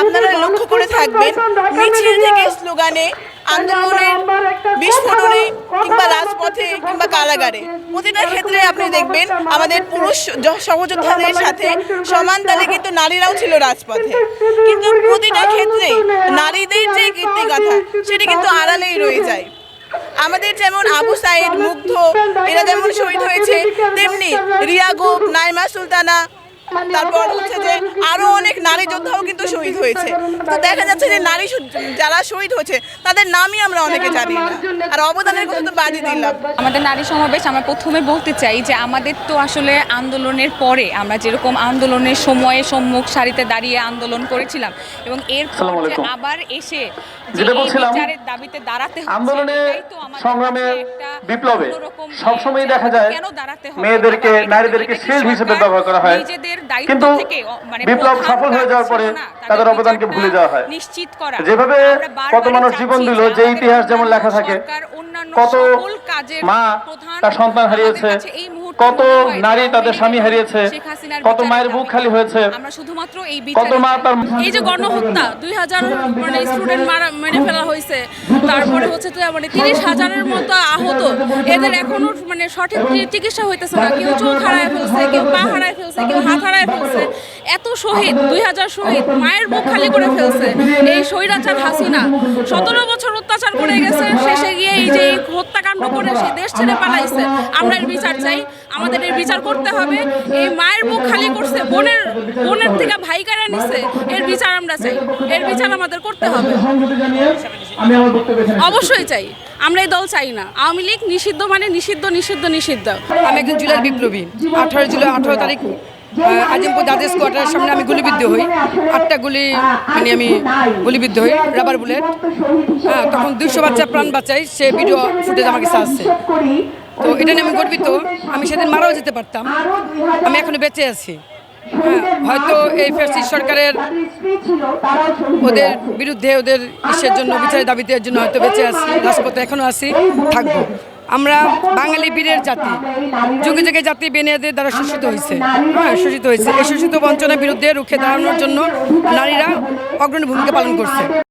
আপনারা লক্ষ্য করে থাকবেন মিছিল থেকে স্লোগানে আন্দোলনের বিস্ফোরণে কিংবা রাজপথে কিংবা কারাগারে। প্রতিটা ক্ষেত্রে আপনি দেখবেন আমাদের পুরুষ সহযোদ্ধাদের সাথে সমান তালে কিন্তু নারীরাও ছিল রাজপথে। কিন্তু প্রতিটা ক্ষেত্রে নারীদের যে কীর্তিগাথা সেটি কিন্তু আড়ালেই রয়ে যায়। আমাদের যেমন আবু সাইদ মুগ্ধ এরা যেমন শহীদ হয়েছে তেমনি রিয়া গোপ নাইমা সুলতানা তারপর হচ্ছে যে আরও অনেক নারী যোদ্ধাও কিন্তু শহীদ হয়েছে। তো দেখা যাচ্ছে যে নারী যারা শহীদ হয়েছে তাদের নামই আমরা অনেকে জানি না। আর অবদানের কথা তো বাদই দিলাম। আমাদের নারী সমাবেশ আমরা প্রথমে বলতে চাই যে আমাদের তো আসলে আন্দোলনের পরে আমরা যেরকম আন্দোলনের সময়ে সম্মুখ সারিতে দাঁড়িয়ে আন্দোলন করেছিলাম এবং এর আবার এসে যেটা বলছিলাম, বিচারের দাবিতে দাঁড়াতে হচ্ছে, আন্দোলনে এটাই বিপ্লবে। সবসময় দেখা যায়? মেয়েদেরকে নারীদেরকে শিল্ড হিসেবে ব্যবহার করা হয়। কিন্তু মানে বিপ্লব সফল হয়ে যাওয়ার পরে তাদের অবদানকে ভুলে যাওয়া হয়। নিশ্চিত করা। যেভাবে কত মানুষ জীবন দিল যে ইতিহাস যেমন লেখা থাকে কত মা তার সন্তান হারিয়েছে কত নারী তাদের স্বামী হারিয়েছে কত মায়ের বুক খালি হয়েছে আমরা শুধুমাত্র এই কত মা তার এই যে গণহত্যা দুই হাজার মানে স্টুডেন্ট মারা মেরে ফেলা হয়েছে। তারপরে হচ্ছে তো মানে তিরিশ হাজারের মতো আহত। এদের এখনও মানে সঠিক চিকিৎসা হইতেছে না। কেউ চোখ হারায় ফেলছে কেউ পা হারায় ফেলছে কেউ হাত হারায় ফেলছে। এত শহীদ দুই হাজার শহীদ মায়ের বুক খালি করে ফেলছে। এই স্বৈরাচার হাসিনা। সতেরো বছর অত্যাচার করে গেছে শেষে গিয়ে এই যে হত্যাকাণ্ড করে সে দেশ ছেড়ে পালাইছে। আমরা এর বিচার চাই। আমাদের এর বিচার করতে হবে। এই মায়ের বুক খালি করছে বোনের বোনের থেকে ভাই কারা নিছে। এর বিচার আমরা চাই। এর বিচার আমাদের করতে হবে। অবশ্যই চাই। আমরা এই দল চাই না। আওয়ামী লীগ নিষিদ্ধ মানে নিষিদ্ধ নিষিদ্ধ নিষিদ্ধ। আমি একজন জুলাই বিপ্লবী। আঠারো জুলাই আঠারো তারিখ আজিমপুর দাদেশ কোয়ার্টারের সামনে আমি গুলিবিদ্ধ হই। আটটা গুলি মানে আমি গুলিবিদ্ধ হই রাবার বুলেট হ্যাঁ তখন দুশো বাচ্চা প্রাণ বাঁচাই সে ভিডিও ফুটেজ আমার কাছে আসছে। তো এটা নিয়ে আমি গর্বিত। আমি সেদিন মারাও যেতে পারতাম। আমি এখনও বেঁচে আছি। হ্যাঁ হয়তো এই ফ্যাসিস্ট সরকারের ওদের বিরুদ্ধে ওদের ইসের জন্য, বিচারের দাবিতে জন্য হয়তো বেঁচে আছি, রাজপথে এখনও আছি, থাকব। আমরা বাঙালি বীরের জাতি। যুগে যুগে জাতি বেনিয়াদের দ্বারা শোষিত হয়েছে। হ্যাঁ শোষিত হয়েছে। এই শোষিত বঞ্চনার বিরুদ্ধে রুখে দাঁড়ানোর জন্য নারীরা অগ্রণী ভূমিকা পালন করছে।